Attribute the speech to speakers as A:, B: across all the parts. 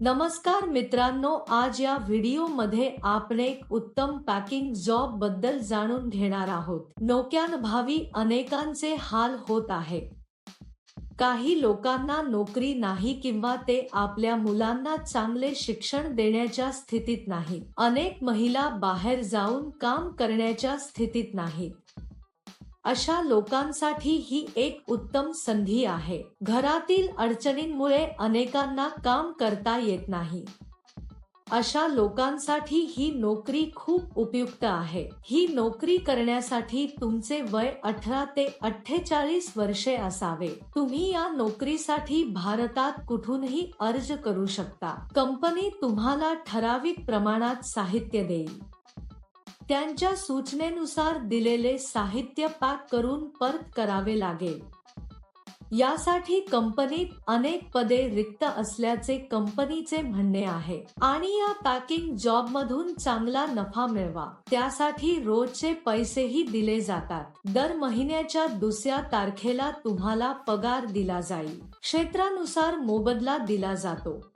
A: नमस्कार मित्रांनो आज या व्हिडिओमध्ये आपण एक उत्तम पॅकिंग जॉबबद्दल जाणून घेणार आहोत. नोक्यानभावी अनेकांचे हाल होत आहे. काही लोकांना नोकरी नाही किंवा ते आपल्या मुलांना चांगले शिक्षण देण्याच्या स्थितीत नाही. अनेक महिला बाहेर जाऊन काम करण्याच्या स्थितीत नाही. अशा लोकांसाठी ही एक उत्तम संधी आहे. घरातील अडचणींमुळे अनेकांना काम करता येत नाही. अशा लोकांसाठी ही नोकरी खूप उपयुक्त आहे. ही नोकरी करण्यासाठी तुमचे वय अठरा ते अठ्ठेचाळीस वर्षे असावे. तुम्ही या नोकरीसाठी भारतात कुठूनही अर्ज करू शकता. कंपनी तुम्हाला ठराविक प्रमाणात साहित्य देईल. त्यांच्या सूचनेनुसार दिलेले साहित्य पॅक करून परत करावे लागेल. यासाठी कंपनीत अनेक पदे रिक्त असल्याचे कंपनीचे म्हणणे आहे. आणि या पॅकिंग जॉब मधून चांगला नफा मिळवा. त्यासाठी रोजचे पैसेही दिले जातात. दर महिन्याच्या दुसऱ्या तारखेला तुम्हाला पगार दिला जाईल. क्षेत्रानुसार मोबदला दिला जातो.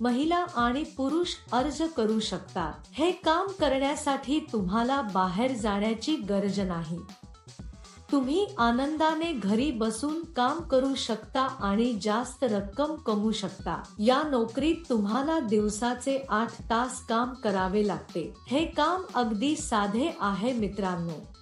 A: महिला आणि पुरुष अर्ज करू शकतात. हे काम करण्यासाठी तुम्हाला बाहेर जाण्याची गरज नाही. तुम्ही आनंदाने घरी बसून काम करू शकता आणि जास्त रक्कम कमवू शकता. या नोकरीत तुम्हाला दिवसाचे आठ तास काम करावे लागते. हे काम अगदी साधे आहे मित्रांनो.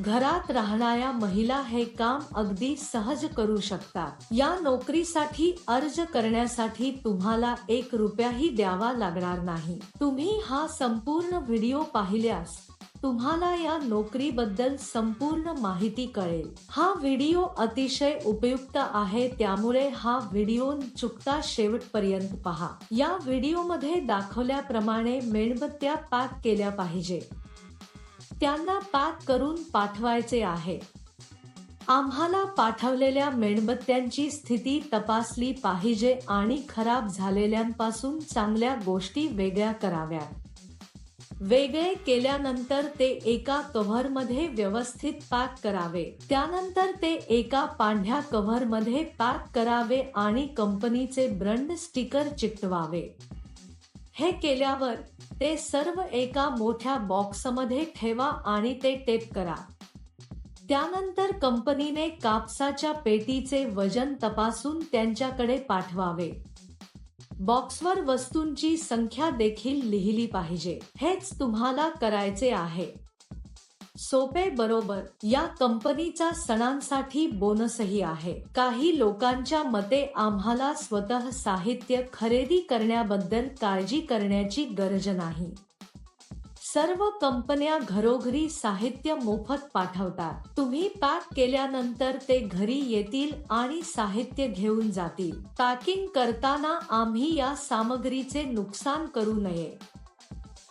A: घरात राहणाऱ्या महिला हे काम अगदी सहज करू शकतात. या नोकरीसाठी अर्ज करण्यासाठी तुम्हाला एक रुपयाही द्यावा लागणार नाही. तुम्ही हा संपूर्ण व्हिडिओ पाहिल्यास तुम्हाला या नोकरीबद्दल संपूर्ण माहिती कळेल. हा व्हिडिओ अतिशय उपयुक्त आहे त्यामुळे हा व्हिडिओ चुकता शेवटपर्यंत पहा. या व्हिडिओमध्ये दाखवल्याप्रमाणे मेणबत्त्या पॅक केल्या पाहिजे. त्यांना पॅक करून पाठवायचे आहे. आम्हाला पाठवलेल्या मेणबत्त्यांची स्थिती तपासली पाहिजे आणि खराब झालेल्यांपासून चांगल्या गोष्टी वेगळ्या कराव्या. वेगळे केल्यानंतर ते एका कव्हरमध्ये व्यवस्थित पॅक करावे. त्यानंतर ते एका पांढ्या कव्हरमध्ये पॅक करावे आणि कंपनीचे ब्रंड स्टिकर चिकटवावे. हे केल्यावर ते सर्व एका मोठ्या बॉक्समध्ये ठेवा आणि ते टेप करा. त्यानंतर कंपनीने कापसाच्या पेटीचे वजन तपासून त्यांच्याकडे पाठवावे. बॉक्सवर वस्तूंची संख्या देखील लिहिली पाहिजे. हेच तुम्हाला करायचे आहे. सोपे बरोबर या कंपनीचा सणांसाठी बोनसही आहे. काही लोकांच्या मते आम्हाला स्वतः साहित्य खरेदी करण्याबद्दल काळजी करण्याची गरज नाही. सर्व कंपन्या घरोघरी साहित्य मोफत पाठवतात. तुम्ही पॅक केल्यानंतर ते घरी येतील आणि साहित्य घेऊन जातील. पॅकिंग करताना आम्ही या सामग्रीचे नुकसान करू नये.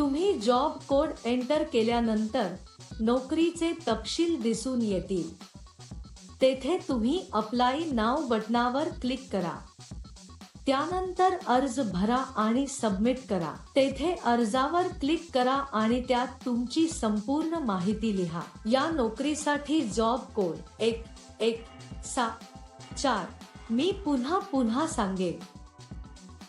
A: तुम्ही जॉब कोड एंटर केल्यानंतर नोकरीचे तपशील दिसून येतील. तेथे तुम्ही अप्लाय नाव बटनावर क्लिक करा. त्यानंतर अर्ज भरा आणि सबमिट करा. तेथे अर्जावर क्लिक करा आणि त्यात तुमची संपूर्ण माहिती लिहा. या नोकरीसाठी जॉब कोड एक एक सात चार. मी पुन्हा पुन्हा सांगेन.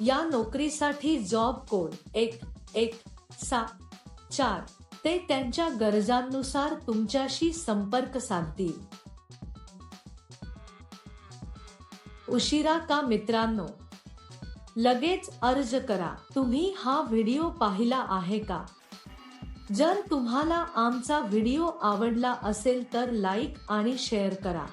A: या नोकरीसाठी जॉब कोड एक एक सात चार ते त्यांच्या गरजांनुसार तुमच्याशी संपर्क साधतील. उशिरा का मित्रांनो? लगेच अर्ज करा. तुम्ही हा व्हिडिओ पाहिला आहे का? जर तुम्हाला आमचा व्हिडिओ आवडला असेल तर लाईक आणि शेअर करा.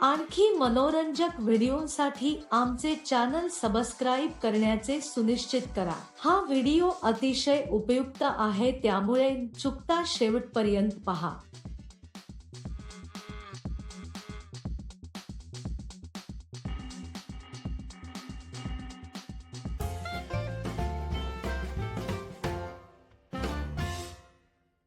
A: आणखी मनोरंजक व्हिडिओसाठी आमचे चॅनल सबस्क्राईब करण्याचे सुनिश्चित करा. हा व्हिडिओ अतिशय उपयुक्त आहे त्यामुळे चुकता शेवटपर्यंत पहा.